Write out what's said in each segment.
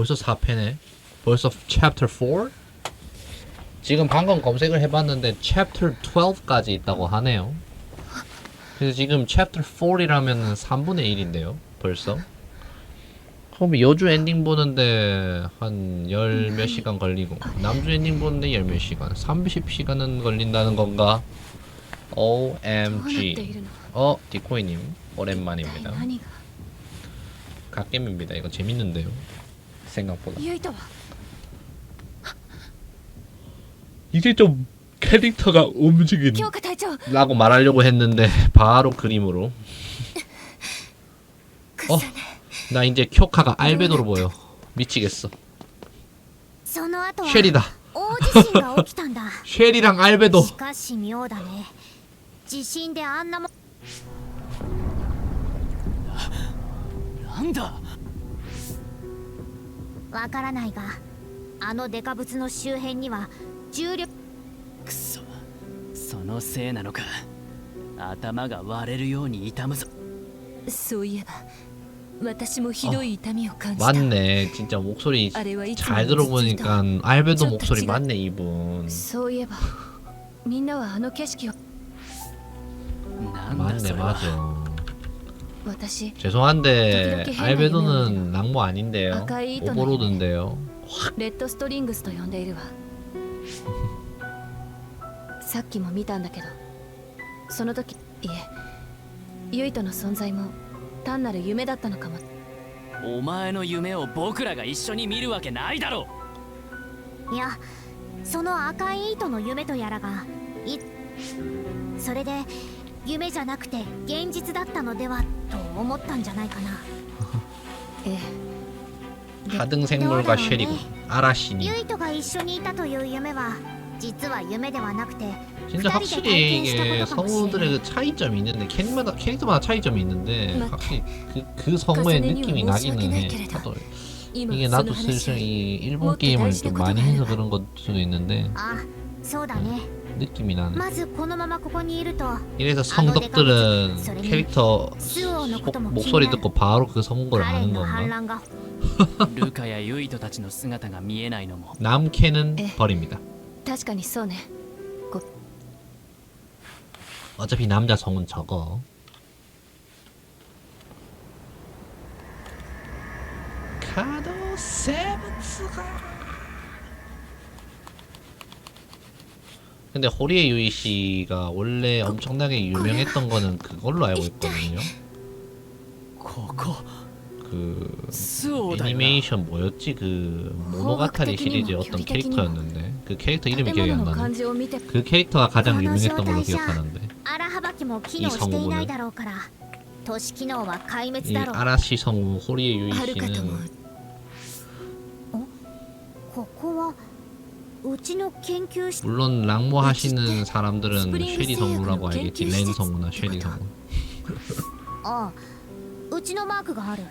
벌써 4편에 벌써 챕터 4? 지금 방금 검색을 해봤는데 챕터 12까지 있다고 하네요. 그래서 지금 챕터 4이라면 3분의 1인데요. 벌써. 그럼 여주 엔딩 보는데 한 열 몇 시간 걸리고 남주 엔딩 보는데 열 몇 시간 30시간은 걸린다는 건가? OMG 어? 디코이님 오랜만입니다 네, 갓겜입니다 이거 재밌는데요 생각보다. 이게 좀 캐릭터가 움직인라고 말하려고 했는데 바로 그림으로. 어? 나 이제 쿄카가 알베도로 보여. 미치겠어. 쉘이다. 쉘이랑 알베도. 지신데 안나 뭐. 난다. わからないがあのデカブツの周辺には重力くそそのせいなのか頭が割れるように痛むぞそういえば私もひどい痛みを感じた 맞네 진짜 목소리 あれはいつも 잘 の頭痛と 들어보니까 알베도 좀 목소리 더 맞네 이분 そういえばみんなはあの景色をなんだ 맞네 それは 맞아 私 죄송한데 그렇게 해놔, 알베도는 유명해요. 낭모 아닌데요 아까 이 있던 오버로드인데요 レッドストリングスと呼んでいるわさっきも見たんだけどその時いえユイとの存在も単なる夢だったのかもお前の夢を僕らが一緒に見るわけないだろいやその赤い糸の夢とやらがいそれで 夢じゃなくて現実だったのではと思ったんじゃないかなええ 하등생물과 쉐리군 아라시니 ユイトが一緒にいたという夢は実は夢ではなくて 진짜 확실히 이게 성우들의 그 차이점이 있는데 캐릭마다 캐릭터마다 차이점이 있는데 맞다. 확실히 그, 그 성우의 느낌이 나기는 해. 나도 今 이게 そ 나도 の 슬슬 話 이 も 일본 っと 게임을 大事な 좀 ことが 많이 ある 해서 わ 그런 걸 수도 있는데 あそうだね 느낌이 나네. まずこのままここにいると 이래서 성덕들은 소리. 캐릭터 수호のことも 목소리 気になる 듣고 바로 그 성우를 彼 아는 の反 건가? 乱がルカやユイトたちの姿が見えないのも 남캐는 에. 버립니다. 確かにそうね 어차피 남자 성은 적어. 카도 세븐스가. 근데 호리의 유이 씨가 원래 엄청나게 유명했던 거는 그걸로 알고 있거든요. 그 애니메이션 뭐였지? 그 모노가타리 시리즈 어떤 캐릭터였는데 그 캐릭터 이름이 기억이 안 나네. 그 캐릭터가 가장 유명했던 걸로 기억하는데. 이 성우는? 이 아라시 성우 호리의 유이 씨는 물론 랑모 하시는 사람들은 스프링 쉐리 성우라고 알겠지研究施設 렌 성우나 쉐리 성우 ああうちのマークがある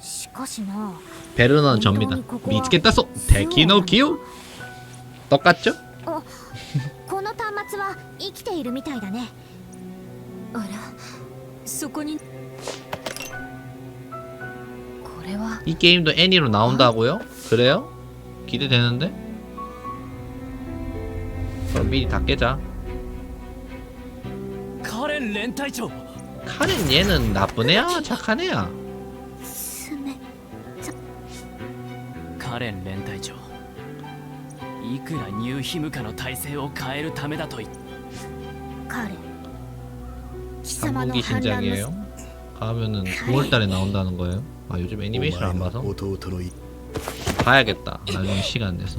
しかしな 베르넌 접니다 미치겠다소 데키노 기우 똑같죠? この端末は生きているみたいだねあらそこにこれは 이 게임도 애니로 나온다고요? 그래요? 기대되는데? 그럼 미리 다 깨자 カレン連隊長 카렌 얘는 나쁜 애야? 착한 애야? 爪カレン連隊長いくらニューヒムカの体制を変えるためだと言っ彼貴様の 3분기 反乱の 신작이에요? 가면은 9월달에 나온다는 거예요? 아 요즘 애니메이션 안 봐서 弟のい 봐야겠다 나중에 시간 내서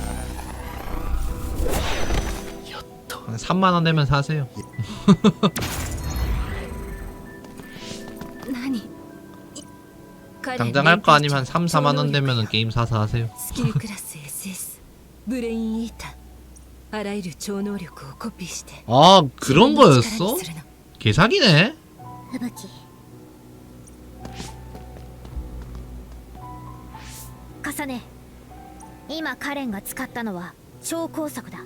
3만원 내면 사세요 何い 당장 할 거 아니면 한 3, 4만 원 되면은 게임 사서 하세요. スキルクラス SS ブレインイーターあらゆる超能力をコピーして 아 그런 自分の 거였어? 力にするの 개사기네. 吹雪重ね今カレンが使ったのは超高速だあ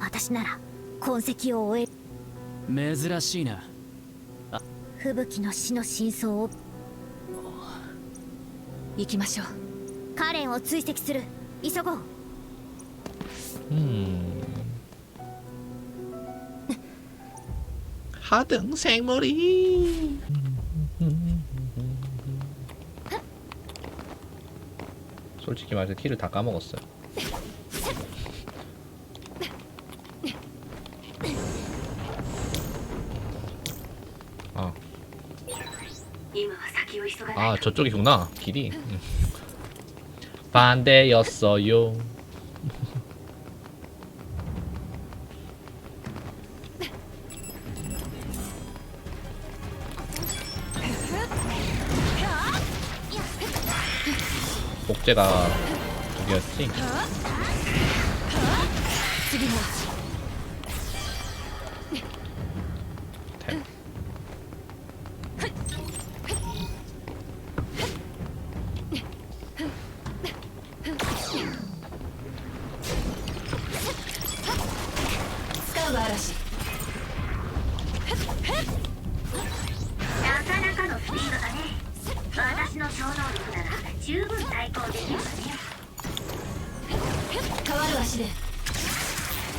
私なら痕跡を終え珍しいな吹雪の死の真相を行きましょうカレンを追跡する急ごう 음. 하등 생머리. 솔직히 말해서 키를 다 까먹었어요. 저쪽이구나 길이 음. 반대였어요 복제가 두 개였지?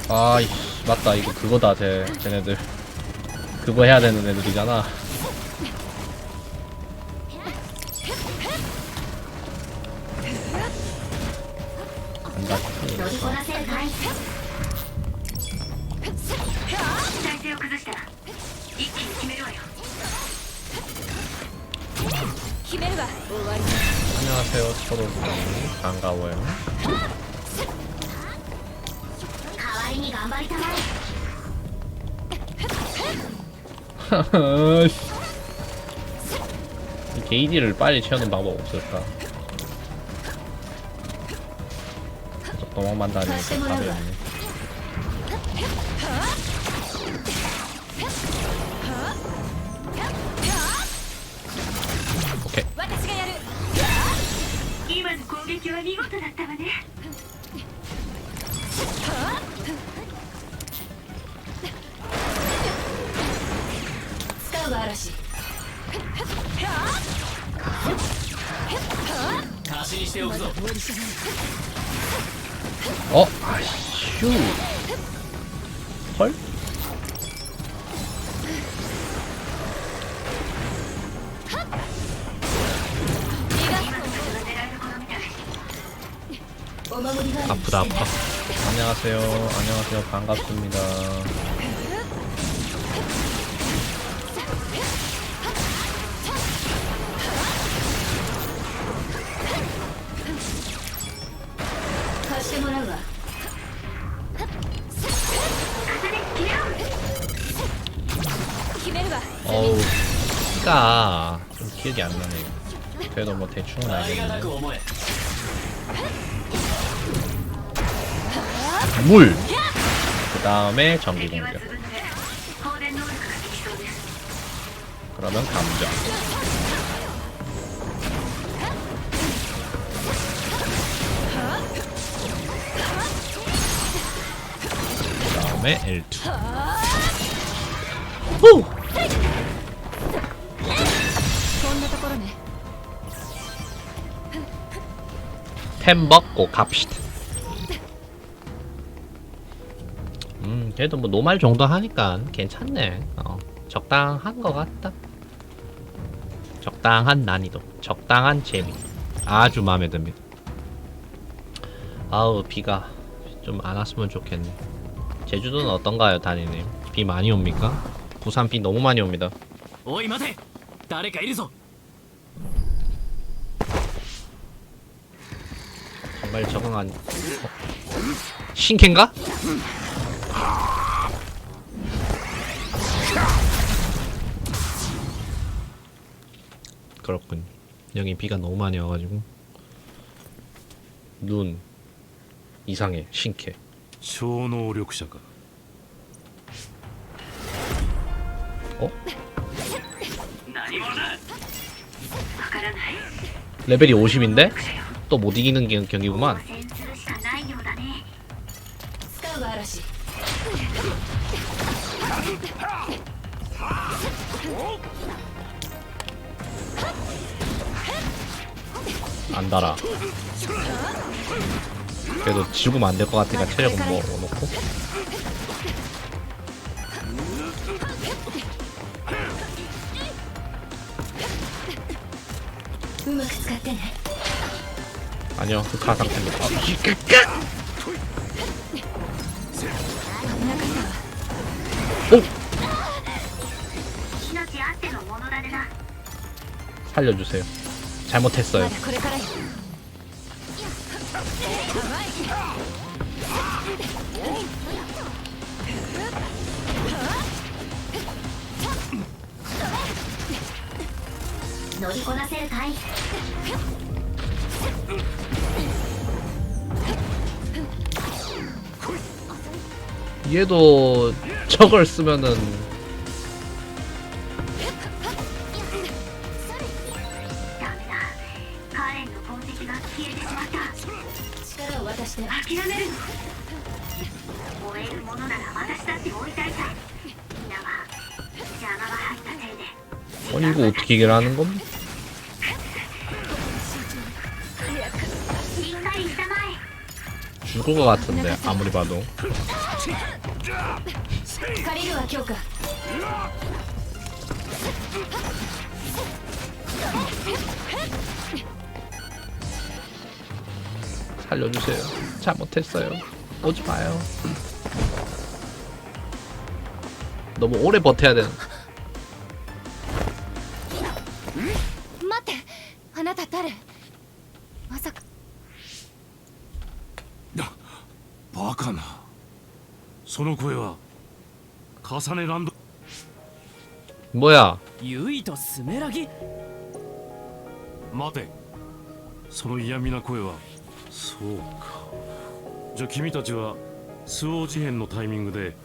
아 이- 맞다. 이거 그거다 쟤 쟤네들. 그거 해야 되는 애들이잖아. 간다. 안녕하세요 초록님 반가워요. 게이지를 빨리 채우는 방법 없을까? 계속 도망만 다니니까 답이 없네. 오케이. 嵐貸しにしておくぞ 어? 아슈. 헐? お守りが 아프다 아파. 안녕하세요. 안녕하세요. 반갑습니다. 때가 좀 기억이 안 나네. 그래도 뭐 대충은 알겠네. 물. 그 다음에 전기 공격. 그러면 감정. 그 다음에 L2. 오! 템 먹고 갑시다. 음, 그래도 뭐 노말 정도 하니까 괜찮네. 어, 적당한 것 같다. 적당한 난이도, 적당한 재미. 아주 마음에 듭니다. 아우 비가 좀 안 왔으면 좋겠네. 제주도는 어떤가요, 다니님? 비 많이 옵니까? 부산 비 너무 많이 옵니다. おい待て誰かいるぞ 빨리 적응 안. 신캔가? 그렇군. 여기 비가 너무 많이 와가지고 눈 이상해 신캐. 초노력자가 어? 레벨이 50인데? 또 못 이기는 경기구만. 안 달아. 그래도 지우면 안 될 것 같으니까 체력은 먹어놓고. 음악 같다네 아니요 그가 상태입니다. 오! 살려주세요 잘못했어요 얘도 저걸 쓰면은 아니 이거 어떻게 이길 하는 겁니까? 죽을 것 같은데 아무리 봐도 借りるわ強化 살려주세요 잘못했어요 오지 마요 너무 오래 버텨야 되는 待ってあなた誰まさかバカなその声は 重ねランド 뭐야 ユイとスメラギ待てその嫌味な声はそうかじゃあ君たちは周防事変のタイミングで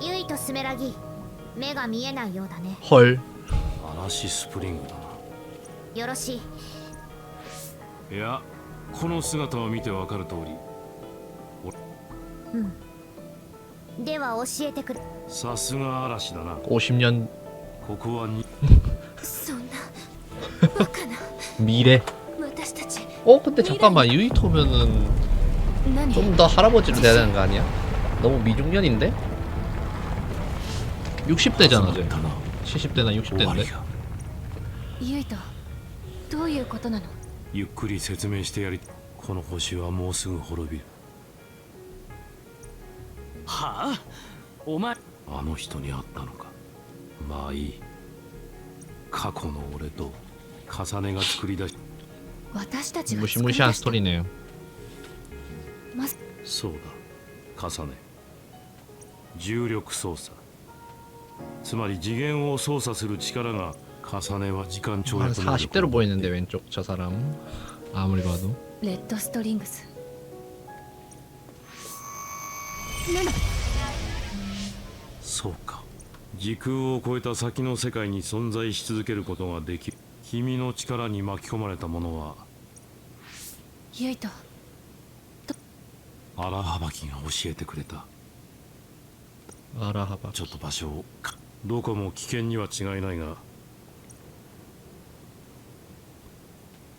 ユイとスメラギ目が見えないようだね 헐 嵐スプリングだなよろしいいやこの姿を見てわかる通り では教えてくれさすが嵐だな 50년 ここはにそんなバカな 미래 私たち 어 근데 잠깐만 유이토면은 何 좀 더 할아버지로 돼야 되는 거 아니야? 너무 미중년인데? 60대잖아 쟤 だな 70대나 終わり 60대인데 がユイとどういうことなのゆっくり説明してやりこの星はもうすぐ滅びる はあお前あの人に会ったのかまあいい過去の俺と重ねが作り出し私たちが 무시무시한 作り出し 스토리네요 たまそうだ重ね重力操作つまり次元を操作する力が重ねは時間跳 한 躍能力 40대로 보이는데 왼쪽 저 사람 아무리 봐도 レッドストリングス そうか時空を超えた先の世界に存在し続けることができる君の力に巻き込まれた者はユイと荒幅きが教えてくれた 아라하바 ちょっと場所をどこも危険には違いないが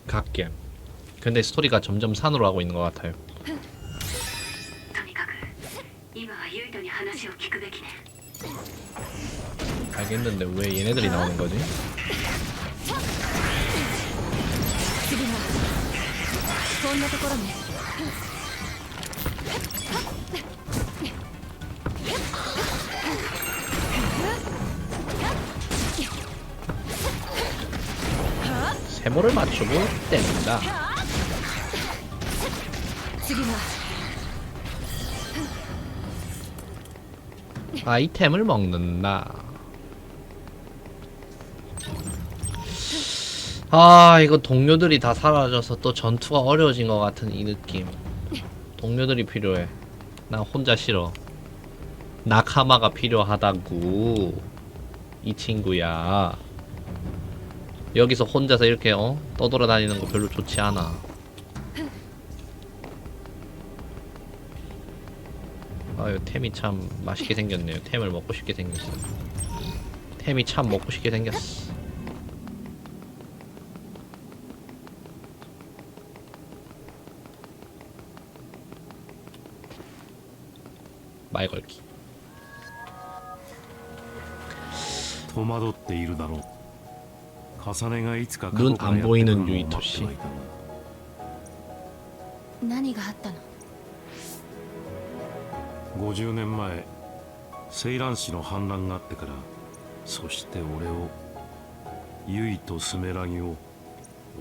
갓겜 근데 스토리가 점점 산으로 가고 있는 것 같아요 とにかく今はユイトに話を聞くべきね 알겠는데 왜 얘네들이 나오는 거지? 세모를 맞추고 때린다. 아이템을 먹는다. 아 이거 동료들이 다 사라져서 또 전투가 어려워진 것 같은 이 느낌. 동료들이 필요해. 나 혼자 싫어. 나카마가 필요하다고. 이 친구야. 여기서 혼자서 이렇게 어? 떠돌아다니는 거 별로 좋지 않아 아유 템이 참 맛있게 생겼네요 템을 먹고 싶게 생겼어 템이 참 먹고 싶게 생겼어 말 걸기 戸惑っているだろう重ねがいつか過 눈 去から 안 やってく 보이는 るのを 유이토 待って 씨 はいたが何があったの 50年前セイラン市の反乱があってからそして俺をユイとスメラギを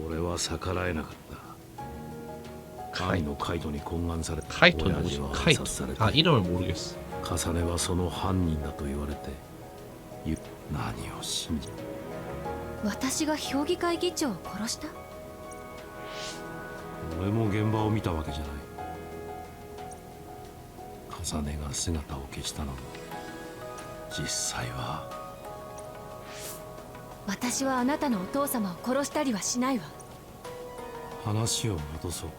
俺は逆らえなかったカイ兄のカイトに懇願され 카이토 親 누구지? 父は暗 카이토 殺されて 아 이름을 모르겠어 重ねはその犯人だと言われてゆ何を信じ私が評議会議長を殺した俺も現場を見たわけじゃない 重ねが姿を消したのも実際は。私はあなたのお父様を殺したりはしないわ。話を戻そう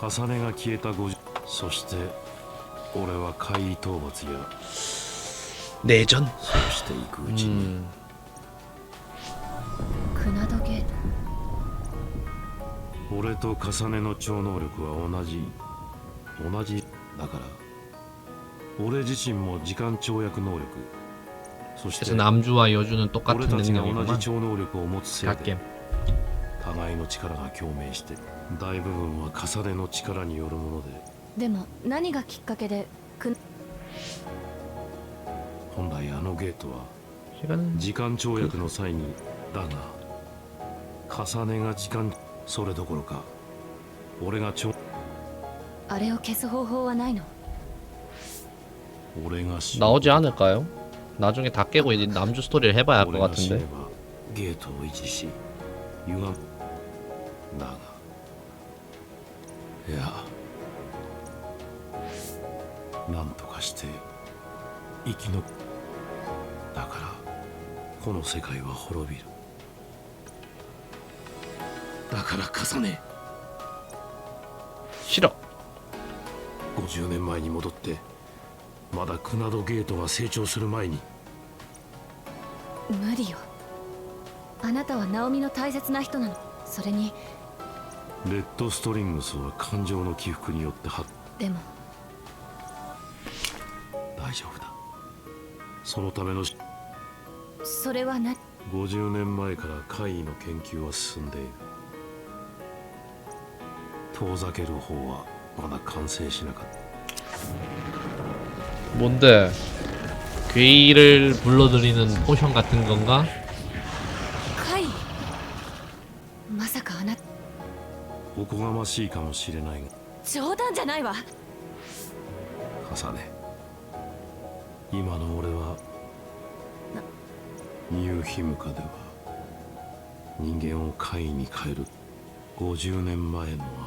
か。重ねが消えた50そして俺は怪異討伐や姉ちゃんそうしていくうちに、クナドゲ俺と重ねの超能力は同じ。同じだから俺自身も時間跳躍能力そして 그래서 남주와 여주는 俺 똑같은 たちが同 능력이구만 じ超能力を持つせいで 갓겜 互いの力が共鳴して大部分は重ねの力によるものででも何がきっかけでく本来あのゲートは 시간 時間跳躍の際にだが重ねが時間それどころか俺が超 あれを消す方法はないの俺が死 나오지 않을까요? 나중에 다 깨고 이제 남주 스토리를 해봐야 할 것 俺が死ね 같은데 ばゲートを維持し歪むだがいやなんとかして生き残だからこの世界は滅びるだから重ね 싫어 50年前に戻ってまだクナドゲートが成長する前に。無理よ。あなたはナオミの大切な人なの。それに。レッドストリングスは感情の起伏によって発。でも。大丈夫だ。そのためのし。それはな。50年前から怪異の研究は進んでいる。遠ざける方はまだ完成しなかった 뭔데 괴이를 불러들이는 포션 같은 건가? カイまさかあなおこがましいかもしれないが冗談じゃないわ重ね今の俺はニューヒムカでは人間を怪異に変える50年前のあの時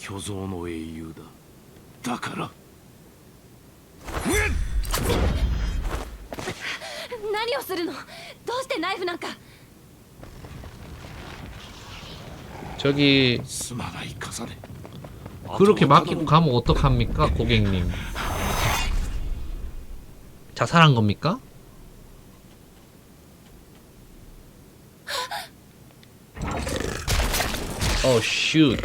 巨像の英雄だだから何をするのどうしてナイフなんか 저기 すまない重ね 그렇게 맡기고 가면 어떡합니까 고객님 자살한 겁니까? 어 슛.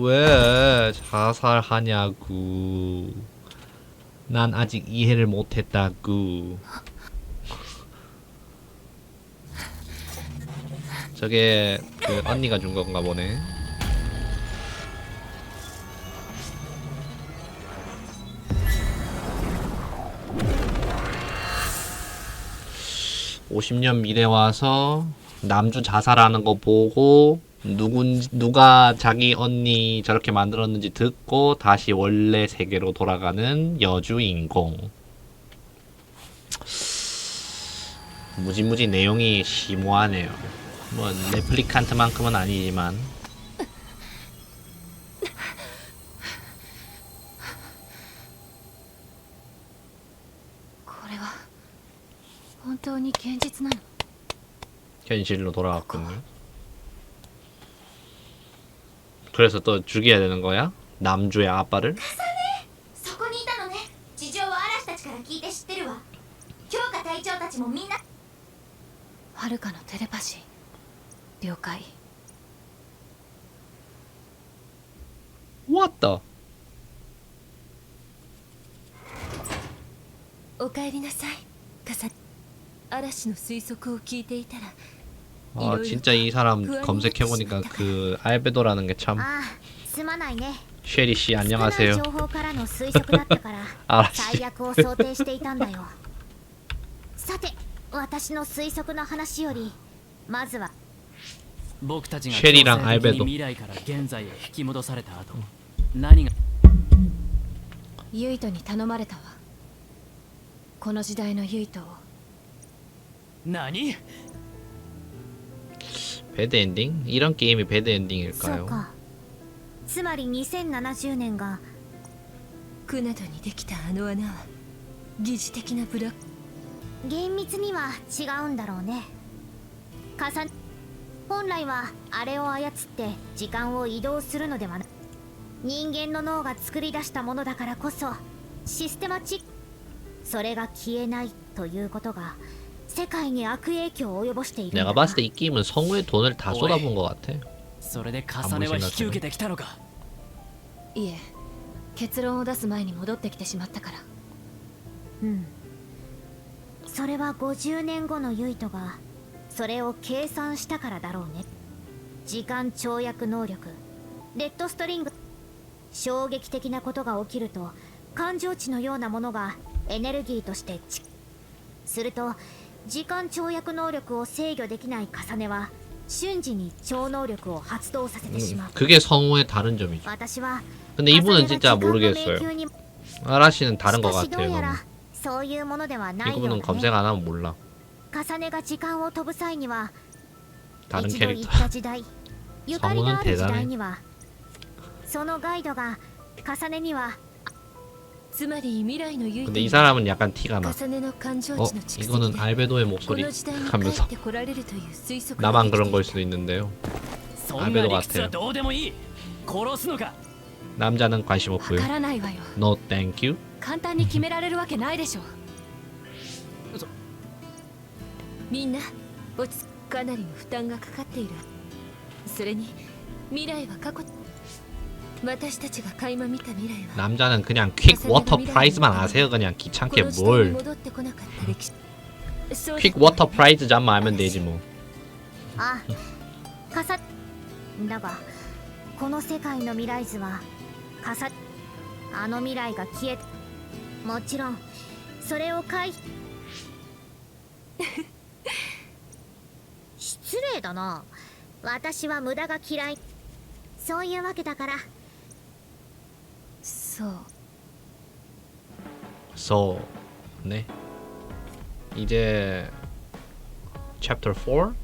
왜 자살하냐고 난 아직 이해를 못했다구. 저게 그 언니가 준 건가 보네. (50년) 미래 와서 남주 자살하는 거 보고 누군 누가 자기 언니 저렇게 만들었는지 듣고 다시 원래 세계로 돌아가는 여주인공. 무지무지 내용이 심오하네요. 뭐 넷플릭한트만큼은 아니지만 현실로 돌아왔군요. 그래서 또 죽여야 되는 거야? 남주의 아빠를? そこにいたのね事情は嵐たちから聞いて知ってるわ京花隊長たちもみんなはるかのテレパシー了解 What the? おかえりなさいカサ嵐の推測を聞いていたら 아 진짜 이 사람 검색해보니까 그 알베도라는 게 참 ああすまないね 쉐리 씨 少ない 안녕하세요. 情報からの推測だったから嵐最悪を想定していたんだよさて私の推測の話よりまずは僕たちがシェリラン強制的にアイベド未来から現在へ引き戻された後何がユイトに頼まれたわこの時代のユイトを何 배드 엔딩? 이런 게임이 배드 そう 엔딩일까요? かつまり2070年がクナドにできたあの穴は疑似的なブラック厳密には違うんだろうね重ね本来はあれを操って時間を移動するのではな人間の脳が作り出したものだからこそシステマチックそれが消えないということが 世界に悪影響を及ぼしているんだ 내가 봤을 때 이 게임은 성우의 돈을 다 쏟아본 것 같아. それで重ねは引き受けてきたのかいえ結論を出す前に戻ってきてしまったからうんそれは50年後のユイトがそれを計算したからだろうね時間跳躍能力レッドストリング衝撃的なことが起きると感情値のようなものがエネルギーとしてちすると 時間跳躍能力を制御できない重ねは瞬時に超能力を発動させてしまう 그게 성우의 다른 점이죠. 私は 근데 이분은 진짜 重ねが時間の迷 모르겠어요. 宮に 아라씨는 다른 것 しかしどう 같아요. や 너무. らそういうものではないようだ 이분은 ね 검색 안 하면 몰라. 重ねが時間を飛ぶ際には 다른 一度行 캐릭터. った時代ゆかりのある時 성우는 代にはそのガイドが重ねには 근데 이 사람은 약간 티가 나. 어? 이거는 알베도의 목소리 하면서 나만 그런 걸 수도 있는데요. 알베도 같아요. 남자는 관심 없고요. No thank you. 남자는 그냥 퀵 워터 프라이즈만 아세요. 그냥 こ 귀찮게 の時代に 뭘. 戻ってこなかった歴史そうだ 퀵 워터 프라이즈 잠만 알면 되지 뭐. あかさだがこの世界の未来図はかさあの未来が消えもちろんそれを回避失礼だな私は無駄が嫌いそういうわけだから そう So, 네. 이제 chapter 4